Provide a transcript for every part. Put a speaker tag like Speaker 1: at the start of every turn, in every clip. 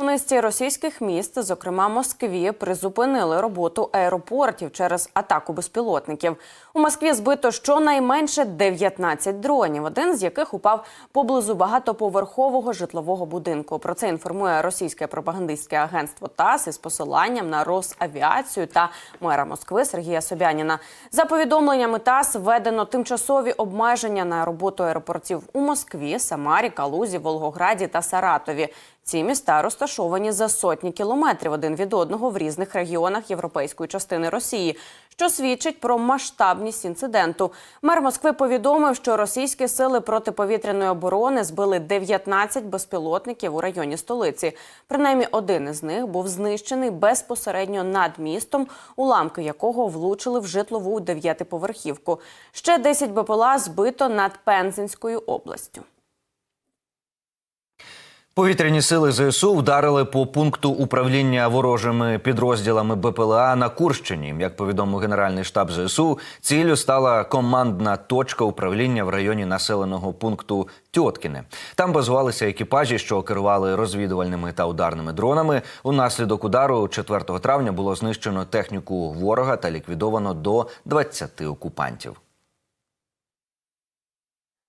Speaker 1: У низці російських міст, зокрема Москві, призупинили роботу аеропортів через атаку безпілотників. У Москві збито щонайменше 19 дронів, один з яких упав поблизу багатоповерхового житлового будинку. Про це інформує російське пропагандистське агентство ТАСС із посиланням на Росавіацію та мера Москви Сергія Собяніна. За повідомленнями ТАСС введено тимчасові обмеження на роботу аеропортів у Москві, Самарі, Калузі, Волгограді та Саратові. Ці міста розташовані за сотні кілометрів один від одного в різних регіонах європейської частини Росії, що свідчить про масштабність інциденту. Мер Москви повідомив, що російські сили протиповітряної оборони збили 19 безпілотників у районі столиці. Принаймні один із них був знищений безпосередньо над містом, уламки якого влучили в житлову дев'ятиповерхівку. Ще 10 БПЛА збито над Пензенською областю.
Speaker 2: Повітряні сили ЗСУ вдарили по пункту управління ворожими підрозділами БПЛА на Курщині. Як повідомив Генеральний штаб ЗСУ, ціллю стала командна точка управління в районі населеного пункту Тьоткіне. Там базувалися екіпажі, що керували розвідувальними та ударними дронами. Унаслідок удару 4 травня було знищено техніку ворога та ліквідовано до 20 окупантів.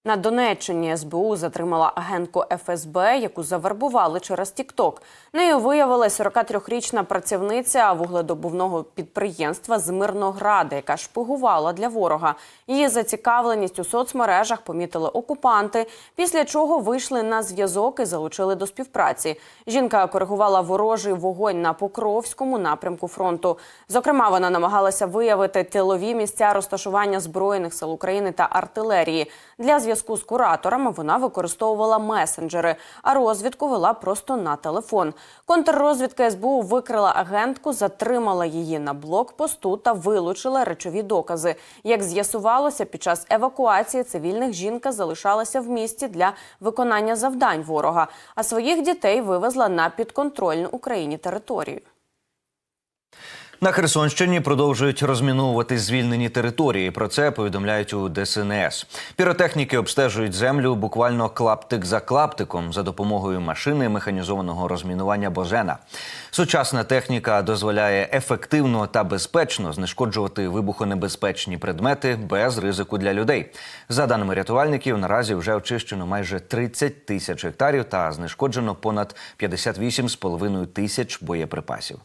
Speaker 1: На Донеччині СБУ затримала агентку ФСБ, яку завербували через Тікток. Нею виявилась 43-річна працівниця вугледобувного підприємства з Мирнограда, яка шпигувала для ворога. Її зацікавленість у соцмережах помітили окупанти, після чого вийшли на зв'язок і залучили до співпраці. Жінка коригувала ворожий вогонь на Покровському напрямку фронту. Зокрема, вона намагалася виявити тилові місця розташування збройних сил України та артилерії. Для зв'язку з кураторами вона використовувала месенджери, а розвідку вела просто на телефон. Контррозвідка СБУ викрила агентку, затримала її на блокпосту та вилучила речові докази. Як з'ясувалося, під час евакуації цивільних жінка залишалася в місті для виконання завдань ворога, а своїх дітей вивезла на підконтрольну Україні територію.
Speaker 2: На Херсонщині продовжують розміновувати звільнені території. Про це повідомляють у ДСНС. Піротехніки обстежують землю буквально клаптик за клаптиком за допомогою машини механізованого розмінування Божена. Сучасна техніка дозволяє ефективно та безпечно знешкоджувати вибухонебезпечні предмети без ризику для людей. За даними рятувальників, наразі вже очищено майже 30 тисяч гектарів та знешкоджено понад 58,5 тисяч боєприпасів.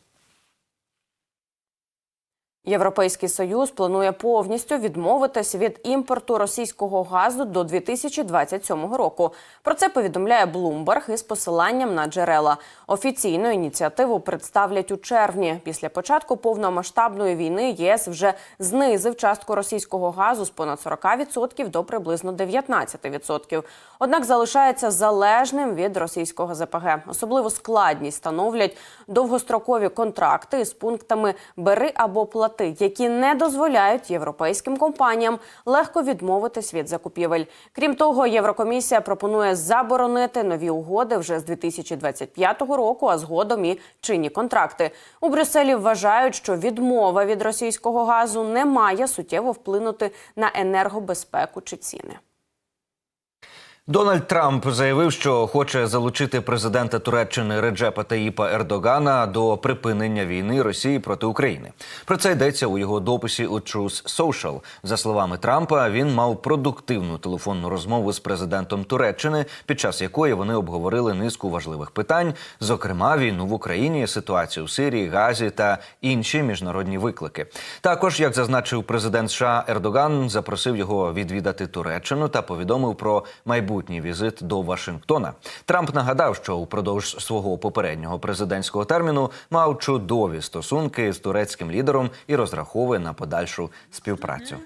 Speaker 1: Європейський союз планує повністю відмовитись від імпорту російського газу до 2027 року. Про це повідомляє Bloomberg із посиланням на джерела. Офіційну ініціативу представлять у червні. Після початку повномасштабної війни ЄС вже знизив частку російського газу з понад 40% до приблизно 19%. Однак залишається залежним від російського ЗПГ. Особливу складність становлять довгострокові контракти з пунктами бери або плати які не дозволяють європейським компаніям легко відмовитись від закупівель. Крім того, Єврокомісія пропонує заборонити нові угоди вже з 2025 року, а згодом і чинні контракти. У Брюсселі вважають, що відмова від російського газу не має суттєво вплинути на енергобезпеку чи ціни.
Speaker 2: Дональд Трамп заявив, що хоче залучити президента Туреччини Реджепа Таїпа Ердогана до припинення війни Росії проти України. Про це йдеться у його дописі у Truth Social. За словами Трампа, він мав продуктивну телефонну розмову з президентом Туреччини, під час якої вони обговорили низку важливих питань, зокрема війну в Україні, ситуацію в Сирії, Газі та інші міжнародні виклики. Також, як зазначив президент США Ердоган, запросив його відвідати Туреччину та повідомив про майбутнє майбутній візит до Вашингтона. Трамп нагадав, що упродовж свого попереднього президентського терміну мав чудові стосунки з турецьким лідером і розраховує на подальшу співпрацю.